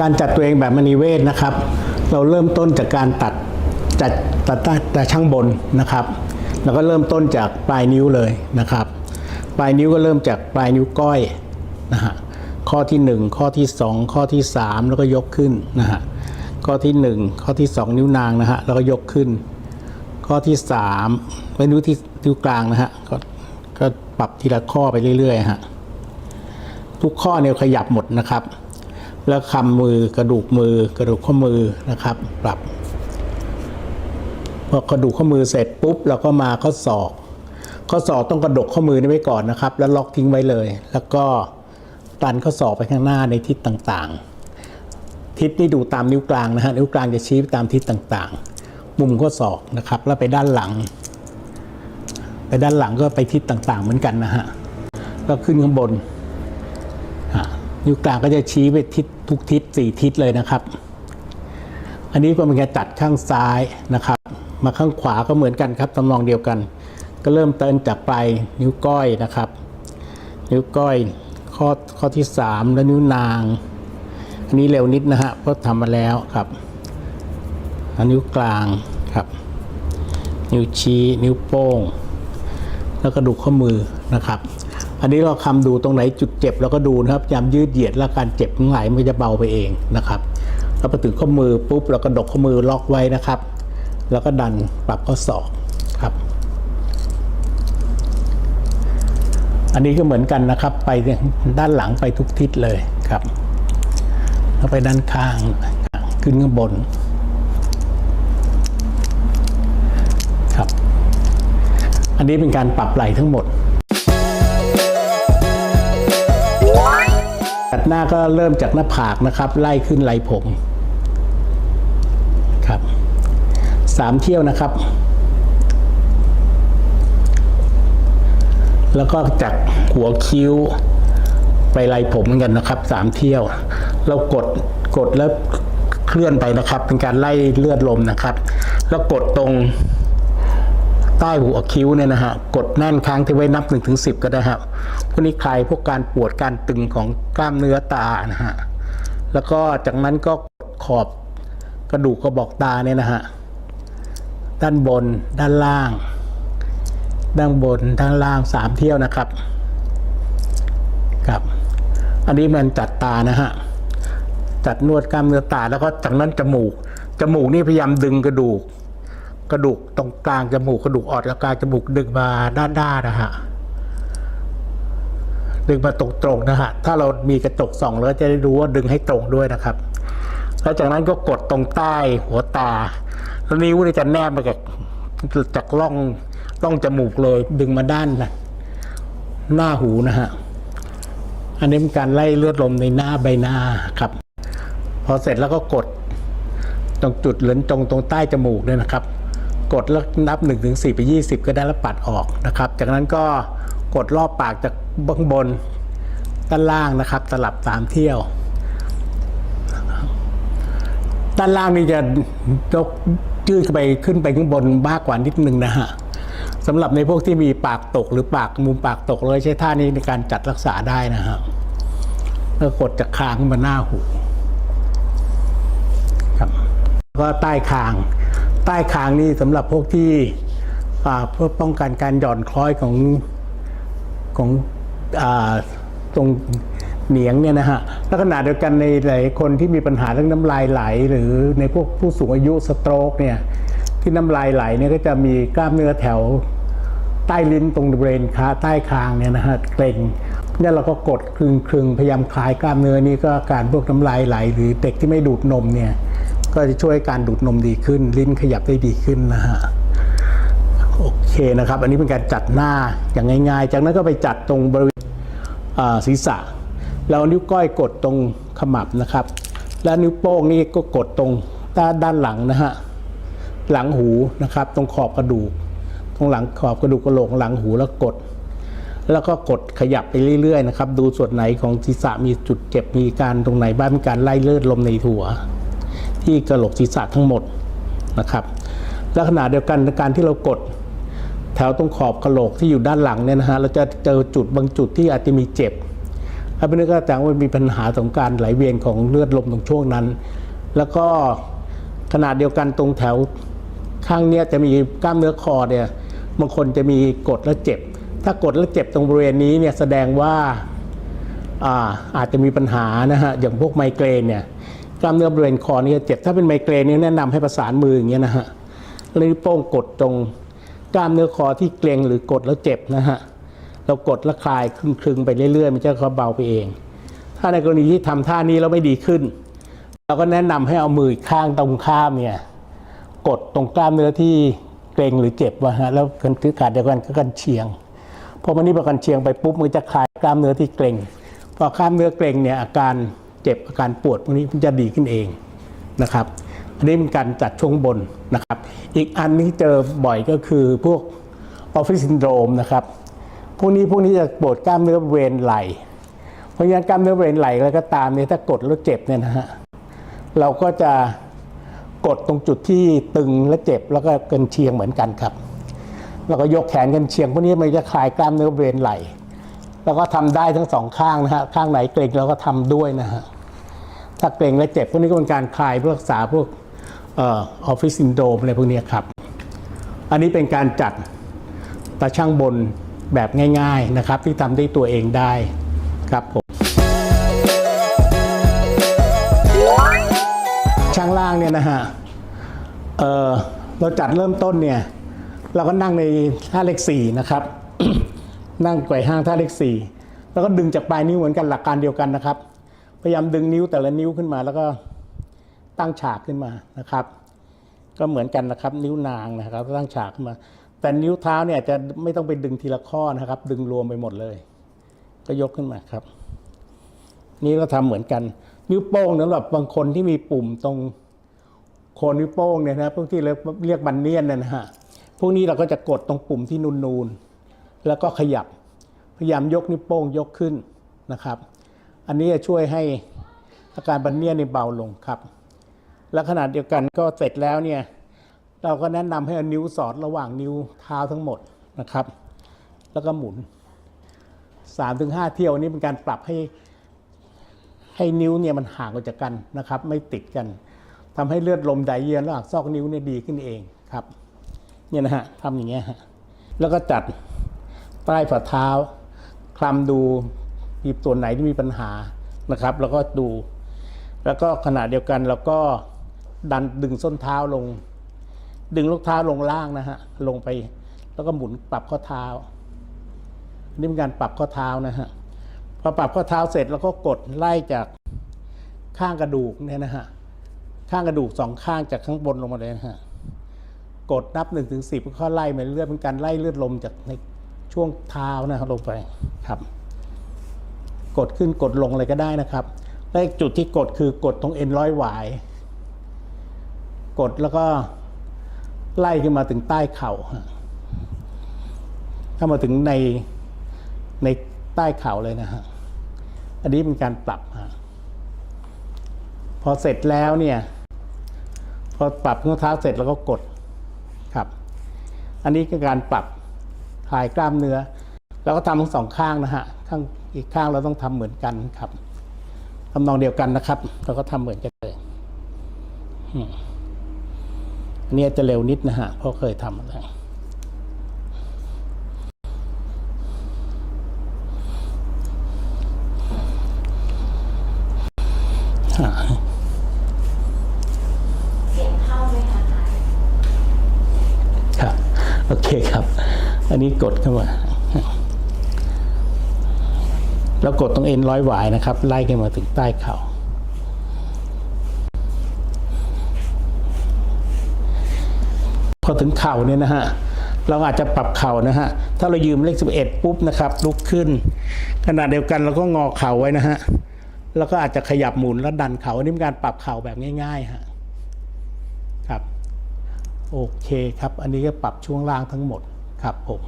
การจัดตัวเองแบบมณีเวศนะครับ เราเริ่มต้นจากการตัดจัดตัดตัดแต่ช่างบนนะครับ แล้วก็เริ่มต้นจากปลายนิ้วเลยนะครับ ปลายนิ้วก็เริ่มจากปลายนิ้วก้อยนะฮะข้อที่ 1 ข้อที่ 2 ข้อที่ 3 แล้วก็ยกขึ้นนะฮะข้อที่ 1 ข้อที่ 2 นิ้วนางนะฮะแล้วก็ยกขึ้น ข้อที่3เป็นนิ้วที่นิ้วกลางนะฮะก็ก็ปรับทีละข้อไปเรื่อยๆฮะทุกข้อเนี่ยขยับหมดนะครับ แล้วคำมือกระดูกมือกระดูกข้อมือนะครับ ปรับพอกระดูกข้อมือเสร็จปุ๊บเราก็มาข้อศอก ข้อศอกต้องกระดกข้อมือนี้ไว้ก่อนนะครับ แล้วล็อกทิ้งไว้เลย แล้วก็ดันข้อศอกไปข้างหน้าในทิศต่างๆ ทิศนี่ดูตามนิ้วกลางนะฮะนิ้วกลางจะชี้ไปตามทิศต่างๆ มุมข้อศอกนะครับ แล้วไปด้านหลัง ไปด้านหลังก็ไปทิศต่างๆ เหมือนกันนะฮะแล้วขึ้นข้างบน นิ้วกลางก็จะชี้ไปทิศทุกทิศสี่ทิศเลยนะครับ อันนี้ก็เป็นการจัดข้างซ้ายนะครับ มาข้างขวาก็เหมือนกันครับตำนองเดียวกัน ก็เริ่มเตินจากปลายนิ้วก้อยนะครับ นิ้วก้อยข้อข้อที่ 3 แล้วนิ้วนาง อันนี้เร็วนิดนะฮะเพราะทำมาแล้วครับอันนิ้วกลางครับ นิ้วชี้นิ้วโป้ง แล้วก็ดูกข้อมือนะครับ อันนี้เราคำดูตรงไหนจุดเจ็บเราก็ดูนะครับยามยืดเหยียดแล้วการเจ็บทั้งหลายมันจะเบาไปเองนะครับแล้วพอถึงข้อมือปุ๊บเราก็ดกข้อมือล็อกไว้นะครับ แล้วก็ดันปรับข้อศอกครับ อันนี้ก็เหมือนกันนะครับ ไปด้านหลังไปทุกทิศเลยครับแล้วไปด้านข้างขึ้นข้างบนครับ อันนี้เป็นการปรับไหล่ทั้งหมด ตัดหน้าก็เริ่มจากหน้าผากนะครับ ไล่ขึ้นไหล่ผมครับสามเที่ยวนะครับ แล้วก็จากหัวคิ้ว ไปไหล่ผมเหมือนกันนะครับสามเที่ยว เรากดกดแล้วเคลื่อนไปนะครับ เป็นการไล่เลือดลมนะครับ แล้วกดตรง ใต้หัวคิ้วเนี่ยนะฮะกดแน่นค้างที่ไว้นับ1นถึงสิก็ได้ครับพวกนี้คลายพวกการปวดการตึงของกล้ามเนื้อตานะฮะแล้วก็จากนั้นก็ขอบกระดูกกระบอกตาเนี่ยนะฮะด้านบนด้านล่าง ด้านบนด้านล่างสามเที่ยวนะครับครับ อันนี้มันจัดตานะฮะจัดนวดกล้ามเนื้อตาแล้วก็จากนั้นจมูกจมูกนี่พยายามดึงกระดูก กระดูกตรงกลางจมูกกระดูกออดและกลางจมูกดึงมาด้านด้านะฮะดึงมาตรงๆนะฮะถ้าเรามีกระจกส่องแล้วจะได้รู้ว่าดึงให้ตรงด้วยนะครับ แล้วจากนั้นก็กดตรงใต้หัวตาแล้วนิ้วนี่จะแนบมาจากจากร่องร่องจมูกเลย ดึงมาด้านนะหน้าหูนะฮะอันนี้เป็นการไล่เลือดลมในหน้าใบหน้าครับ พอเสร็จแล้วก็กดตรงจุดเหลือนตรงตรงใต้จมูกเนี่ยนะครับ กดแล้วนับ1นถึงสไป 20 ก็ได้แล้วปัดออกนะครับ จากนั้นก็กดรอบปากจากเบื้องบนด้านล่างนะครับสลับสามเที่ยว ด้านล่างนี่จะยกยืดไปขึ้นไปข้างบนมากกว่านิดนึงนะฮะสำหรับในพวกที่มีปากตกหรือปากมุมปากตกเลยใช้ท่านี้ในการจัดรักษาได้นะฮะแล้วกดจากคางขึ้นมาหน้าหูครับก็ใต้คาง ใต้คางนี่สำหรับพวกที่เพื่อป้องกันการหย่อนคล้อยของของอตรงเหนียงเนี่ยนะฮะลักษณะเดียวกันในหลายคนที่มีปัญหาเรื่องน้ำลายไหล หรือในพวกผู้สูงอายุสโตรกเนี่ยที่น้ำลายไหลเนี่ยก็จะมีกล้ามเนื้อแถวใต้ลิ้นตรงบริเวณขาใต้คางเนี่ยนะฮะเกร็งเนี่ยเราก็กดคลึงคลึงพยายามคลายกล้ามเนื้อนี่ก็อาการพวกน้ำลายไหล หรือเด็กที่ไม่ดูดนมเนี่ย ก็จะช่วยการดูดนมดีขึ้น ลิ้นขยับได้ดีขึ้นนะฮะโอเคนะครับ อันนี้เป็นการจัดหน้าอย่างง่ายๆ จากนั้นก็ไปจัดตรงบริเวณศีรษะเราเอานิ้วก้อยกดตรงขมับนะครับ แล้วนิ้วโป้งนี่ก็กดตรงด้านด้านหลังนะฮะหลังหูนะครับ ตรงขอบกระดูก ตรงหลังขอบกระดูกกระโหลกหลังหูแล้วกด แล้วก็กดขยับไปเรื่อยๆนะครับ ดูส่วนไหนของศีรษะมีจุดเจ็บมีการตรงไหนบ้างมีการไล่เลือดลมในหัว ที่กระโหลกศีรษะทั้งหมดนะครับแลักษณะเดียวกันการที่เรากด แถวตรงขอบกระโหลกที่อยู่ด้านหลังเนี่ยนะฮะเราจะเจอจุดบางจุดที่อาจจะมีเจ็บถ้าเป็นเนื้อกระจังมันมีปัญหาของการไหลเวียนของเลือดลมตรงช่วงนั้น แล้วก็ขนาดเดียวกันตรงแถวข้างเนี้ยจะมีกล้ามเนื้อคอเนี่ยบางคนจะมีกดและเจ็บ ถ้ากดและเจ็บตรงบริเวณนี้เนี่ยแสดงว่าอ่าอาจจะมีปัญหานะฮะอย่างพวกไมเกรนเนี่ย กล้ามเนื้อบริเวณคอนี่จะเจ็บถ้าเป็นไมเกรนนี่แนะนำให้ประสานมืออย่างเงี้ยนะฮะแล้วนิ้วโป้งกดตรงกล้ามเนื้อคอที่เกร็งหรือกดแล้วเจ็บนะฮะเรากดแล้วคลายคลึงๆไปเรื่อยๆ มันจะค่อยเบาไปเอง ถ้าในกรณีที่ทำท่านี้แล้วไม่ดีขึ้น เราก็แนะนำให้เอามือข้างตรงข้ามเนี่ยกดตรงกล้ามเนื้อที่เกร็งหรือเจ็บวะฮะแล้วกันคือขาดเดียวกันก็กันเชียงพอมันนี่พอกันเชียงไปปุ๊บมันจะคลายกล้ามเนื้อที่เกร็งพอกล้ามเนื้อเกร็งเนี่ยอาการ เจ็บอาการปวดพวกนี้มันจะดีขึ้นเองนะครับอันนี้เป็นการจัดช่วงบนนะครับ อีกอันที่เจอบ่อยก็คือพวกออฟฟิศซินโดรมนะครับพวกนี้พวกนี้จะปวดกล้ามเนื้อบริเวณไหล่เพราะฉะนั้นกล้ามเนื้อบริเวณไหล่อะไรก็ตามเนี่ยถ้ากดแล้วเจ็บเนี่ยนะฮะเราก็จะกดตรงจุดที่ตึงและเจ็บแล้วก็เกินเชียงเหมือนกันครับ แล้วก็ยกแขนกันเชียงพวกนี้มันจะคลายกล้ามเนื้อบริเวณไหล่ แล้วก็ทำได้ทั้งสองข้างนะฮะข้างไหนเกร็งเราก็ทำด้วยนะฮะถ้าเกร็งและเจ็บพวกนี้ก็เป็นการคลายรักษาพวกออฟฟิศซินโดรมอะไรพวกนี้ครับ อันนี้เป็นการจัดตาช่างบนแบบง่าย ๆนะครับ ที่ทำได้ตัวเองได้ครับผมช่างล่างเนี่ยนะฮะเเราจัดเริ่มต้นเนี่ย เราก็นั่งในท่าเลขสี่นะครับ นั่งไกวห้างท่าเลขสี่แล้วก็ดึงจากปลายนิ้วเหมือนกันหลักการเดียวกันนะครับ พยายามดึงนิ้วแต่ละนิ้วขึ้นมา แล้วก็ตั้งฉากขึ้นมานะครับ ก็เหมือนกันนะครับ นิ้วนางนะครับตั้งฉากขึ้นมา แต่นิ้วเท้าเนี่ยจะไม่ต้องไปดึงทีละข้อนะครับ ดึงรวมไปหมดเลย ก็ยกขึ้นมาครับ นี่ก็ทำเหมือนกัน นิ้วโป้งสำหรับบางคนที่มีปุ่มตรงโคนนิ้วโป้งเนี่ยนะพวกที่เรียกเรียกบันเนียนเนี่ยนะฮะพวกนี้เราก็จะกดตรงปุ่มที่นูนๆ แล้วก็ขยับ พยายามยกนิ้วโป้งยกขึ้นนะครับ อันนี้จะช่วยให้อาการบันเนียนนี่เบาลงครับ และขนาดเดียวกันก็เสร็จแล้วเนี่ยเราก็แนะนำให้นิ้วสอดระหว่างนิ้วเท้าทั้งหมดนะครับ แล้วก็หมุน 3-5 เที่ยวนี้เป็นการปรับให้ให้นิ้วเนี่ยมันห่างออกจากกันนะครับ ไม่ติดกันทำให้เลือดลมไหลเวียนระหว่างซอกนิ้วเนี่ยดีขึ้นเองครับ เนี่ยนะฮะทำอย่างเงี้ยฮะแล้วก็จัด ใต้ฝ่าเท้าคลำดูมีตัวไหนที่มีปัญหานะครับ แล้วก็ดู แล้วก็ขณะเดียวกันเราก็ดันดึงส้นเท้าลง ดึงลูกเท้าลงล่างนะฮะลงไป แล้วก็หมุนปรับข้อเท้า นี่เป็นการปรับข้อเท้านะฮะพอปรับข้อเท้าเสร็จแล้วก็กดไล่จากข้างกระดูกเนี่ยนะฮะข้างกระดูกสองข้างจากข้างบนลงมาเลยนะฮะกดนับ1นถึงสิบก็ไล่มาเรื่อยเป็นการไล่เลือดลมจากใน ช่วงเท้านะครับลงไปครับ กดขึ้นกดลงอะไรก็ได้นะครับและอีกจุดที่กดคือกดตรงเอ็นร้อยหวาย กดแล้วก็ไล่ขึ้นมาถึงใต้เข่าถ้ามาถึงในในใต้เข่าเลยนะฮะอันนี้เป็นการปรับฮะพอเสร็จแล้วเนี่ย พอปรับข้อเท้าเสร็จแล้วก็กดครับ อันนี้คือการปรับ คลายกล้ามเนื้อ แล้วก็ทำทั้งสองข้างนะฮะข้างอีกข้างเราต้องทำเหมือนกันครับทำนองเดียวกันนะครับ เราก็ทำเหมือนกันเลยอืมอันนี้จะเร็วนิดนะฮะเพราะเคยทำมาแล้วเสียงเข้าไหมคะอาจารย์ครับ โอเคครับ อันนี้กดเข้ามาแล้วกดตรงเอ็นร้อยหวายนะครับ ไล่ขึ้นมาถึงใต้เข่าพอถึงเข่าเนี่ยนะฮะเราอาจจะปรับเข่านะฮะ ถ้าเรายืมเลข 11 ปุ๊บนะครับ ลุกขึ้น ขณะเดียวกันเราก็งอเข่าไว้นะฮะ แล้วก็อาจจะขยับหมุนแล้วดันเข่าอันนี้เป็นการปรับเข่าแบบง่ายๆฮะ ครับ โอเคครับ อันนี้ก็ปรับช่วงล่างทั้งหมด ครับผม